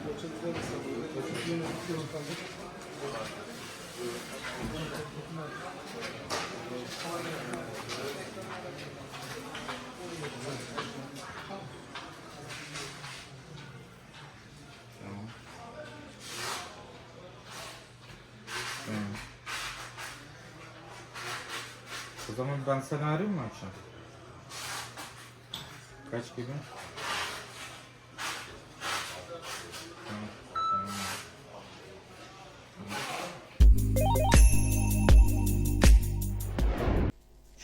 O zaman ben seni arayayım mı akşam? Kaç gibi?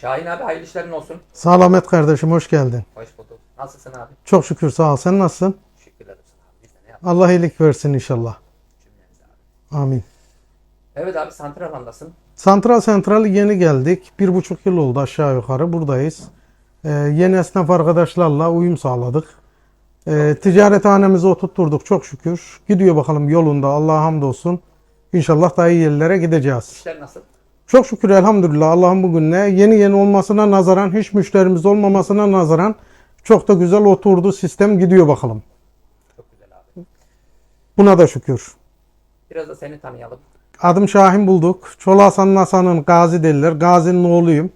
Şahin abi hayırlı işlerin olsun. Sağ ol Ahmet kardeşim hoş geldin. Hoş bulduk. Nasılsın abi? Çok şükür sağ ol. Sen nasılsın? Şükürler olsun abi. Biz de ne yapalım Allah iyilik versin inşallah. cümlemize abi. Amin. Evet abi Santralandasın. Santral Sentral yeni geldik. Bir buçuk yıl oldu aşağı yukarı buradayız. Ee, yeni esnaf arkadaşlarla uyum sağladık. Ee, ticarethanemizi oturtturduk çok şükür. Gidiyor bakalım yolunda Allah'a hamdolsun. İnşallah daha iyi yerlere gideceğiz. İşler nasıl? Çok şükür elhamdülillah Allah'ın bugününe yeni yeni olmasına nazaran hiç müşterimiz olmamasına nazaran çok da güzel oturdu sistem gidiyor bakalım. Çok güzel abi. Buna da şükür. Biraz da seni tanıyalım. Adım Şahin Bulduk. Çolu Hasan Hasan'ın Gazi derler. Gazi'nin oğluyum.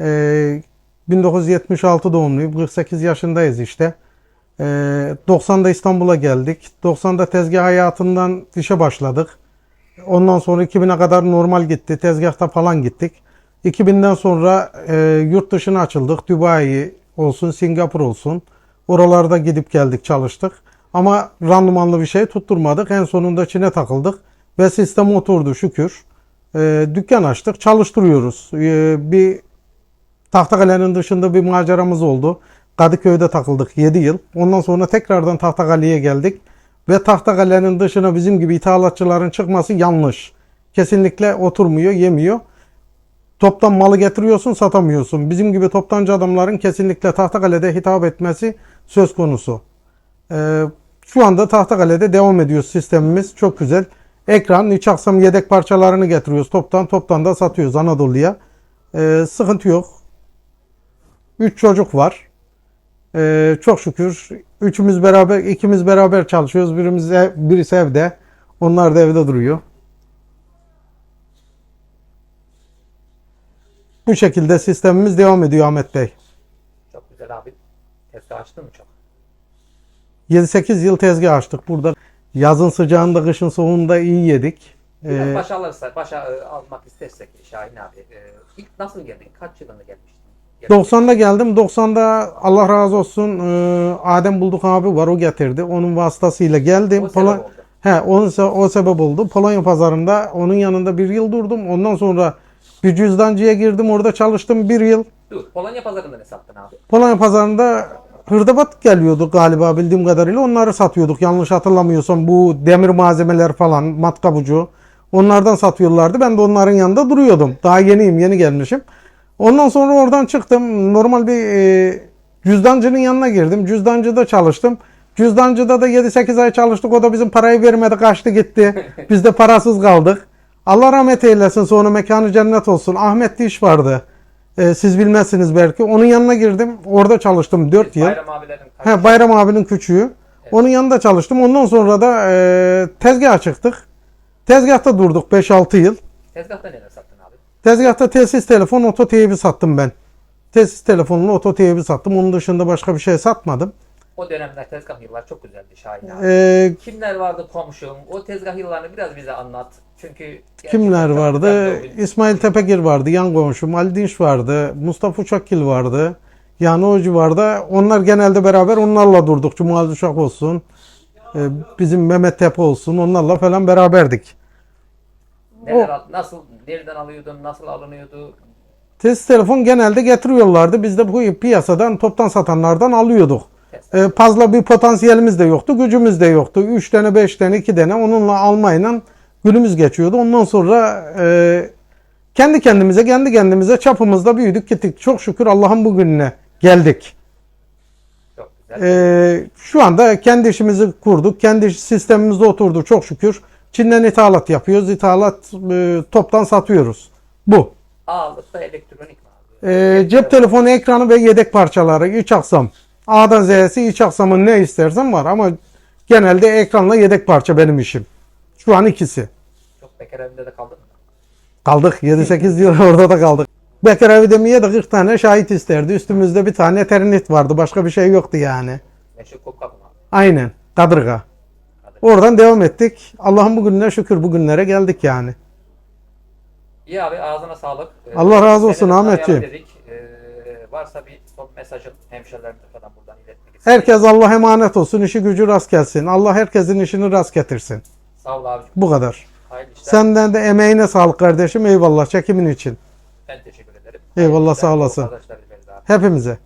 Ee, 1976 doğumluyum. 48 yaşındayız işte. Ee, 90'da İstanbul'a geldik. 90'da tezgah hayatından işe başladık. Ondan sonra 2000'e kadar normal gitti. Tezgahta falan gittik. 2000'den sonra e, yurt dışına açıldık. Dubai olsun, Singapur olsun. Oralarda gidip geldik, çalıştık. Ama randımanlı bir şey tutturmadık. En sonunda Çin'e takıldık. Ve sistem oturdu şükür. E, dükkan açtık, çalıştırıyoruz. E, bir Tahtakale'nin dışında bir maceramız oldu. Kadıköy'de takıldık 7 yıl. Ondan sonra tekrardan Tahtakale'ye geldik. Ve Tahtakale'nin dışına bizim gibi ithalatçıların çıkması yanlış. Kesinlikle oturmuyor, yemiyor. Toptan malı getiriyorsun, satamıyorsun. Bizim gibi toptancı adamların kesinlikle Tahtakale'de hitap etmesi söz konusu. Ee, şu anda Tahtakale'de devam ediyor sistemimiz. Çok güzel. Ekran, iç aksam yedek parçalarını getiriyoruz toptan. Toptan da satıyoruz Anadolu'ya. Ee, sıkıntı yok. Üç çocuk var. Ee, çok şükür. Üçümüz beraber, ikimiz beraber çalışıyoruz. Birimiz ev, birisi evde. Onlar da evde duruyor. Bu şekilde sistemimiz devam ediyor Ahmet Bey. Çok güzel abi. Tezgah açtın mı çok? 7-8 yıl tezgah açtık burada. Yazın sıcağında, kışın soğuğunda iyi yedik. Biraz Ee, başa alırsa, başa e, almak istersek Şahin abi. e, ilk nasıl geldin? Kaç yılında gelmiştin? Geldin. 90'da geldim. 90'da Allah razı olsun e, Adem Bulduk abi var o getirdi. Onun vasıtasıyla geldim. O oldu. He, onun se- o sebep oldu. Polonya pazarında onun yanında bir yıl durdum. Ondan sonra bir cüzdancıya girdim. Orada çalıştım bir yıl. Dur. Polonya pazarında ne sattın abi? Polonya pazarında hırdavat geliyordu galiba bildiğim kadarıyla. Onları satıyorduk. Yanlış hatırlamıyorsam bu demir malzemeler falan, matkap ucu. Onlardan satıyorlardı. Ben de onların yanında duruyordum. Daha yeniyim, yeni gelmişim. Ondan sonra oradan çıktım. Normal bir e, cüzdancının yanına girdim. Cüzdancıda çalıştım. Cüzdancıda da 7-8 ay çalıştık. O da bizim parayı vermedi, kaçtı gitti. Biz de parasız kaldık. Allah rahmet eylesin. Sonra mekanı cennet olsun. Ahmet iş vardı. E, siz bilmezsiniz belki. Onun yanına girdim. Orada çalıştım 4 yıl. Bayram abilerin He, Bayram abinin küçüğü. Onun yanında çalıştım. Ondan sonra da e, tezgaha çıktık. Tezgahta durduk 5-6 yıl. Tezgahta neler sattın? Tezgahta tesis telefon, oto teybi sattım ben. Tesis telefonunu, oto teybi sattım. Onun dışında başka bir şey satmadım. O dönemler tezgah yıllar çok güzeldi Şahin abi. E, Kimler vardı komşum? O tezgah yıllarını biraz bize anlat. Çünkü kimler vardı? İsmail Tepegir vardı, yan komşum. Ali Dinç vardı. Mustafa Uçakgil vardı. Yani Hoca vardı. Onlar genelde beraber onlarla durduk. Cumali Uşak olsun. e, bizim Mehmet Tepe olsun. Onlarla falan beraberdik. Neler al- nasıl nereden alıyordun? Nasıl alınıyordu? Test telefon genelde getiriyorlardı. Biz de bu piyasadan toptan satanlardan alıyorduk. Ee, fazla bir potansiyelimiz de yoktu, gücümüz de yoktu. 3 tane, 5 tane, 2 tane onunla almayla günümüz geçiyordu. Ondan sonra e, kendi kendimize, kendi kendimize çapımızda büyüdük gittik. Çok şükür Allah'ın bugününe geldik. Ee, şu anda kendi işimizi kurduk. Kendi sistemimizde oturdu çok şükür. Çin'den ithalat yapıyoruz. İthalat e, toptan satıyoruz. Bu. Ağırlıkta elektronik? Ee, cep telefonu ekranı ve yedek parçaları iç aksam. A'dan Z'si iç aksamın ne istersen var ama Genelde ekranla yedek parça benim işim. Şu an ikisi. Çok bekar evinde de kaldın mı? Kaldık 7-8 yıl orada da kaldık. Bekar evi demeye de 40 tane şahit isterdi. Üstümüzde bir tane ternit vardı. Başka bir şey yoktu yani. Meşhur kop kapı mı? Aynen. Kadırga. Oradan devam ettik. Allah'ın bugününe şükür bugünlere geldik yani. İyi abi ağzına sağlık. Ee, Allah razı olsun Ahmetciğim. Dedik. Ee, varsa bir son mesajın hemşerilerimize falan buradan iletmek istedim. Herkes Allah emanet olsun. işi gücü rast gelsin. Allah herkesin işini rast getirsin. Sağ ol abicim. Bu kadar. Senden de emeğine sağlık kardeşim. Eyvallah çekimin için. Ben teşekkür ederim. Eyvallah, Hayırlı sağ olasın. Hepimize.